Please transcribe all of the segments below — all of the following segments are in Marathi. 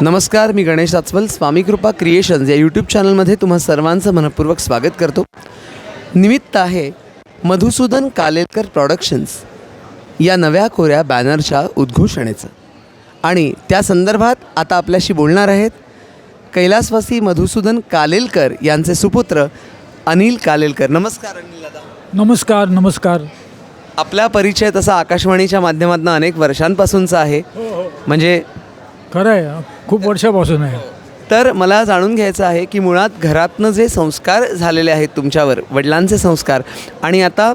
नमस्कार मी गणेश आचवल स्वामी कृपा क्रिएशन्स या यूट्यूब चॅनलमध्ये तुम्हा सर्वांचं मनपूर्वक स्वागत करतो. निमित्त आहे मधुसूदन कालेलकर प्रॉडक्शन्स या नव्या कोऱ्या बॅनरच्या उद्घोषणेचं. आणि त्या संदर्भात आता आपल्याशी बोलणार आहेत कैलासवासी मधुसूदन कालेलकर यांचे सुपुत्र अनिल कालेलकर. नमस्कार अनिल दादा. नमस्कार नमस्कार. आपला परिचय तसा आकाशवाणीच्या माध्यमातून अनेक वर्षांपासूनचा आहे. म्हणजे खरं आहे खूप वर्षापासून आहे. तर मला जाणून घ्यायचं आहे की मुळात घरातनं जे संस्कार झालेले आहेत तुमच्यावर वडिलांचे संस्कार आणि आता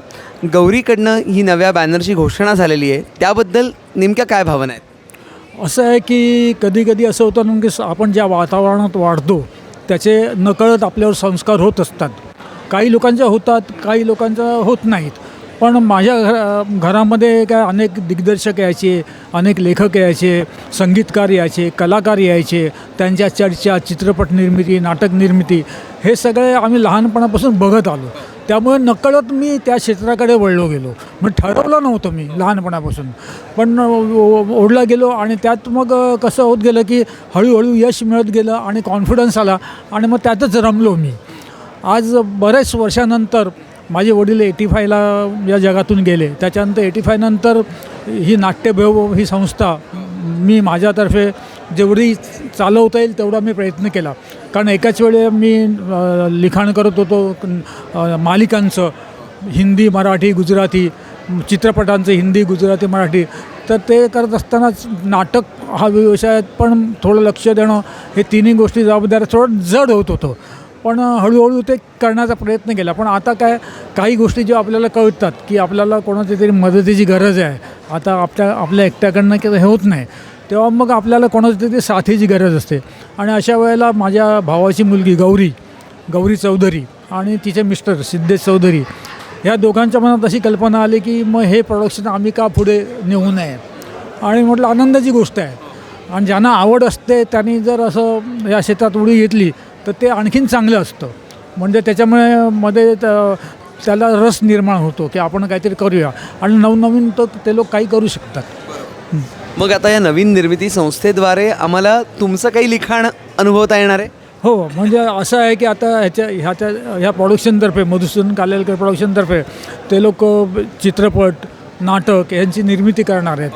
गौरीकडनं ही नव्या बॅनरची घोषणा झालेली आहे त्याबद्दल नेमक्या काय भावना आहेत? असं आहे की कधी कधी असं होतं ना की आपण ज्या वातावरणात वाढतो त्याचे नकळत आपल्यावर संस्कार होत असतात. काही लोकांच्या होतात काही लोकांच्या होत नाहीत. पण माझ्या घर घरामध्ये काय अनेक दिग्दर्शक यायचे अनेक लेखक यायचे संगीतकार यायचे कलाकार यायचे त्यांच्या चर्चा चित्रपट निर्मिती नाटक निर्मिती हे सगळे आम्ही लहानपणापासून बघत आलो. त्यामुळे नकळत मी त्या क्षेत्राकडे वळलो गेलो. मग ठरवलं नव्हतं मी लहानपणापासून. पण ओ- ओढला गेलो आणि त्यात मग कसं होत गेलं की हळूहळू यश मिळत गेलं आणि कॉन्फिडन्स आला आणि मग त्यातच रमलो मी. आज बरेच वर्षानंतर माझे वडील एटी फायला या जगातून गेले. त्याच्यानंतर एटी फायनंतर ही नाट्यभैरव ही संस्था मी माझ्यातर्फे जेवढी चालवता येईल तेवढा मी प्रयत्न केला. कारण एकाच वेळे मी लिखाण करत होतो मालिकांचं. हिंदी मराठी गुजराती चित्रपटांचं हिंदी गुजराती मराठी. तर ते करत असतानाच नाटक हा व्यवसायात पण थोडं लक्ष देणं हे तिन्ही गोष्टी जबाबदाऱ्या थोडं जड होत होतं. पण हळूहळू ते करण्याचा प्रयत्न केला. पण आता काय काही गोष्टी जेव्हा आपल्याला कळतात की आपल्याला कोणाची तरी मदतीची गरज आहे. आता आपल्या आपल्या एकट्याकडनं की हे होत नाही. तेव्हा मग आपल्याला कोणाची तरी साथीची गरज असते. आणि अशा वेळेला माझ्या भावाची मुलगी गौरी गौरी चौधरी आणि तिचे मिस्टर सिद्धेश चौधरी ह्या दोघांच्या मनात अशी कल्पना आली की मग हे प्रोडक्शन आम्ही का पुढे नेऊ नये? आणि म्हटलं आनंदाची गोष्ट आहे. आणि ज्यांना आवड असते त्यांनी जर असं या क्षेत्रात उडी घेतली तर ते आणखीन चांगलं असतं. म्हणजे त्याच्यामुळे मध्ये त्याला रस निर्माण होतो की आपण काहीतरी करूया. आणि नवनवीन तर ते लोक काही करू शकतात. मग आता या नवीन निर्मिती संस्थेद्वारे आम्हाला तुमचं काही लिखाण अनुभवता येणार आहे? हो म्हणजे असं आहे की आता ह्याच्या ह्याच्या ह्या प्रोडक्शनतर्फे मधुसूदन कालेलकर प्रोडक्शनतर्फे ते लोक चित्रपट नाटक यांची निर्मिती करणार आहेत.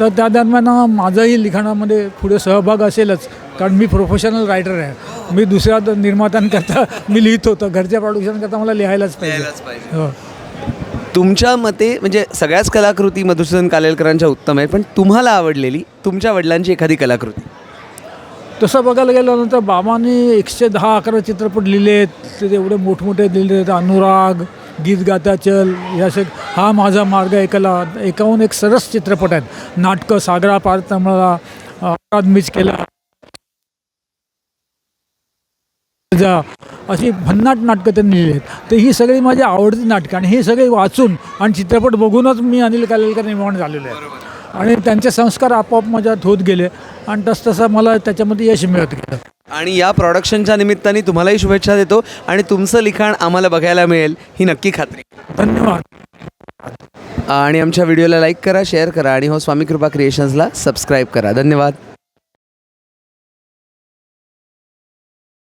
तर त्या दरम्यान माझाही लिखाणामध्ये पुढे सहभाग असेलच कारण मी प्रोफेशनल रायटर आहे. मी दुसऱ्या निर्मात्यांकरता मी लिहित होतो. घरच्या प्रोडक्शनकरता मला लिहायलाच पाहिजे. हो. तुमच्या मते म्हणजे सगळ्याच कलाकृती मधुसूदन कालेलकरांच्या उत्तम आहेत पण तुम्हाला आवडलेली तुमच्या वडिलांची एखादी कलाकृती? तसं बघायला गेलं तर बाबांनी एकशे दहा अकरा चित्रपट लिहिले आहेत ते एवढे मोठमोठे लिहिले आहेत अनुराग गीत गाता चल या असे हा माझा मार्ग ऐकला. एकाहून एक सरस चित्रपट आहेत. नाटकं सागरा पार तमळा अपराध मीच केला. जा. अशी भन्नाट नाटकं त्यांनी लिहिली आहेत. तर ही सगळी माझी आवडती नाटकं आणि हे सगळे वाचून आणि चित्रपट बघूनच मी अनिल कालेलकर निर्माण झालेलो आहे. आणि त्यांचे संस्कार आपोआप माझ्यात होत गेले आणि तसतसं मला त्याच्यामध्ये यश मिळत गेलं. आणि या प्रॉडक्शनच्या निमित्ताने तुम्हालाही शुभेच्छा देतो आणि तुमचं लिखाण आम्हाला बघायला मिळेल ही नक्की खात्री. धन्यवाद. आणि आमच्या व्हिडिओला लाईक करा शेअर करा आणि हो स्वामी कृपा क्रिएशन्सला सबस्क्राईब करा. धन्यवाद.